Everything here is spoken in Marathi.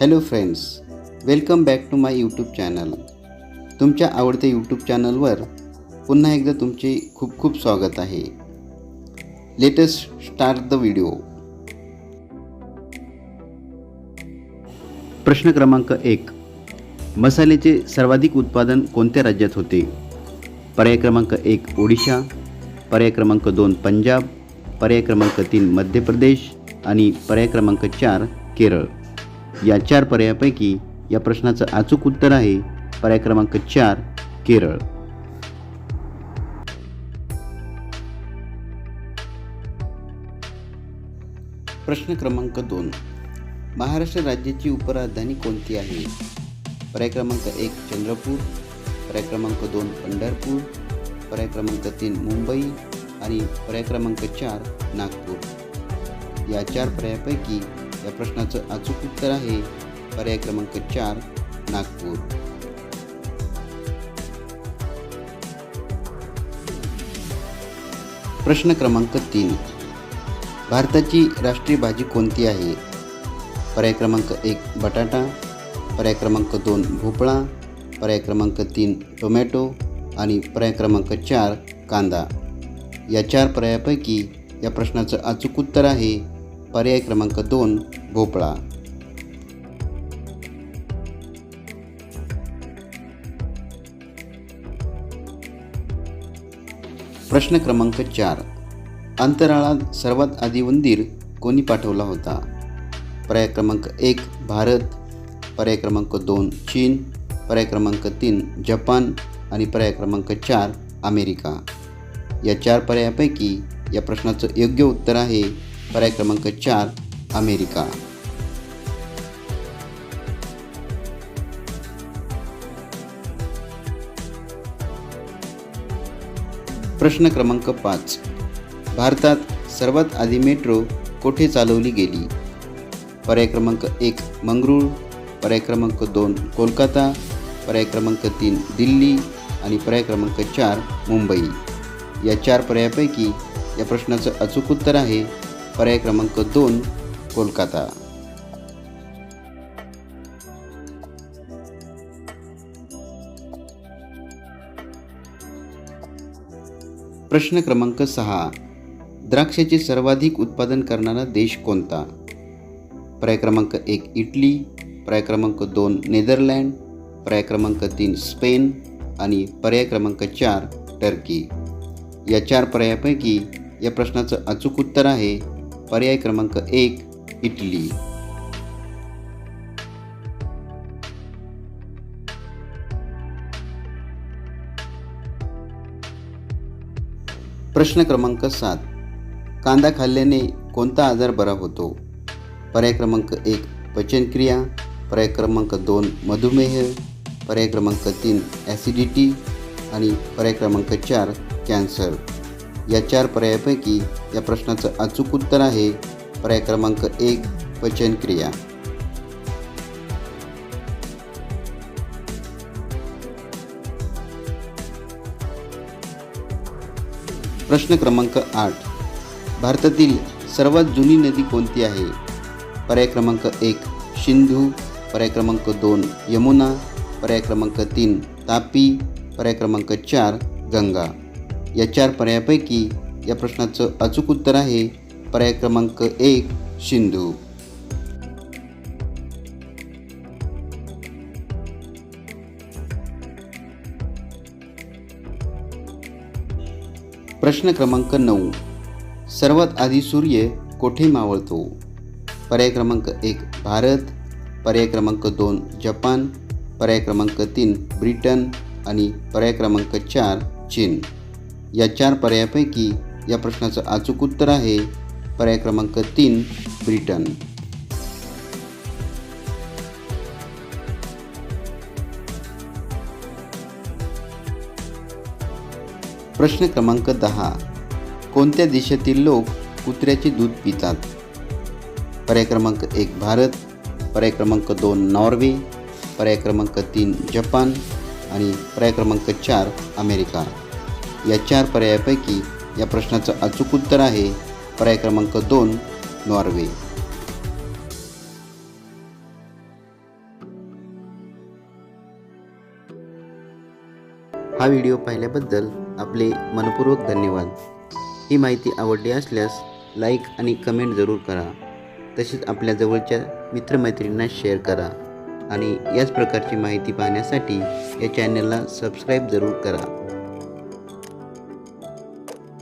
Hello friends welcome back to my YouTube channel तुमच्या आवडत्या यूट्यूब चॅनलवर पुन्हा एकदा तुमचे खूप खूप स्वागत आहे. लेटेस्ट स्टार्ट द व्हिडिओ प्रश्न क्रमांक एक. मसाल्याचे सर्वाधिक उत्पादन कोणत्या राज्यात होते? पर्याय क्रमांक एक ओडिशा. पर्याय क्रमांक दोन पंजाब. पर्याय क्रमांक तीन मध्य प्रदेश. आणि पर्याय क्रमांक चार केरळ. या चार पर्यायापैकी या प्रश्नाचं अचूक उत्तर आहे पर्याय क्रमांक चार केरळ. प्रश्न क्रमांक दोन. महाराष्ट्र राज्याची उपराजधानी कोणती आहे? पर्याय क्रमांक एक चंद्रपूर. पर्याय क्रमांक दोन पंढरपूर. पर्याय क्रमांक तीन मुंबई. आणि पर्याय क्रमांक चार नागपूर. या चार पर्यायापैकी या प्रश्नाचं अचूक उत्तर आहे. पर्याय क्रमांक चार नागपूर. प्रश्न क्रमांक तीन. भारताची राष्ट्रीय भाजी कोणती आहे? पर्याय क्रमांक एक बटाटा. पर्याय क्रमांक दोन भोपळा. पर्याय क्रमांक तीन टोमॅटो. आणि पर्याय क्रमांक चार कांदा. या चार पर्यायापैकी या प्रश्नाचं अचूक उत्तर आहे. पर्याय क्रमांक दोन भोपळा. प्रश्न क्रमांक चार. अंतराळात सर्वात आधी उंदीर कोणी पाठवला होता? पर्याय क्रमांक एक भारत. पर्याय क्रमांक दोन चीन. पर्याय क्रमांक तीन जपान. आणि पर्याय क्रमांक चार अमेरिका. या चार पर्यायापैकी या प्रश्नाचं योग्य उत्तर आहे पर्याय क्रमांक चार अमेरिका. प्रश्न क्रमांक पाच. भारतात सर्वात आधी मेट्रो कोठे चालवली गेली? पर्याय क्रमांक एक मंगरूळ. पर्याय क्रमांक दोन कोलकाता. पर्याय क्रमांक तीन दिल्ली. आणि पर्याय क्रमांक चार मुंबई. या चार पर्यायापैकी या प्रश्नाचं अचूक उत्तर आहे. पर्याय क्रमांक दोन कोलकाता. प्रश्न क्रमांक सहा. द्राक्षाचे सर्वाधिक उत्पादन करणारा देश कोणता? पर्याय क्रमांक एक इटली. पर्याय क्रमांक दोन नेदरलँड. पर्याय क्रमांक तीन स्पेन. आणि पर्याय क्रमांक चार टर्की. या चार पर्यायापैकी या प्रश्नाचं अचूक उत्तर आहे. पर्याय क्रमांक एक इटली. प्रश्न क्रमांक सात. कांदा खाल्ल्याने कोणता आजार बरा होतो? पर्याय क्रमांक एक पचनक्रिया. पर्याय क्रमांक दोन मधुमेह. पर्याय क्रमांक तीन ॲसिडिटी आणि पर्याय क्रमांक चार कॅन्सर या चार पर्यायापैकी या प्रश्नाचं अचूक उत्तर आहे. पर्याय क्रमांक एक पचनक्रिया प्रश्न क्रमांक आठ. भारतातील सर्वात जुनी नदी कोणती आहे? पर्याय क्रमांक एक सिंधू. पर्याय क्रमांक दोन यमुना. पर्याय क्रमांक तीन तापी. पर्याय क्रमांक चार गंगा. या चार पर्यायापैकी या प्रश्नाचं अचूक उत्तर आहे पर्याय क्रमांक एक सिंधू. प्रश्न क्रमांक नऊ. सर्वात आधी सूर्य कोठे मावळतो? पर्याय क्रमांक एक भारत. पर्याय क्रमांक दोन जपान. पर्याय क्रमांक तीन ब्रिटन. आणि पर्याय क्रमांक चार चीन. या चार पर्यायापैकी या प्रश्नाचं अचूक उत्तर आहे. पर्याय क्रमांक तीन ब्रिटन. प्रश्न क्रमांक दहा. कोणत्या देशातील लोक कुत्र्याचे दूध पितात? पर्याय क्रमांक एक भारत. पर्याय क्रमांक दोन नॉर्वे. पर्याय क्रमांक तीन जपान. आणि पर्याय क्रमांक चार अमेरिका. या चार पर्यायापैकी या प्रश्नाचं अचूक उत्तर आहे. पर्याय क्रमांक दोन नॉर्वे. हा व्हिडिओ पाहिल्याबद्दल आपले मनपूर्वक धन्यवाद. ही माहिती आवडली असल्यास लाईक आणि कमेंट जरूर करा. तसेच आपल्या जवळच्या मित्रमैत्रिणींना शेअर करा. आणि याच प्रकारची माहिती पाहण्यासाठी या चॅनलला सबस्क्राईब जरूर करा.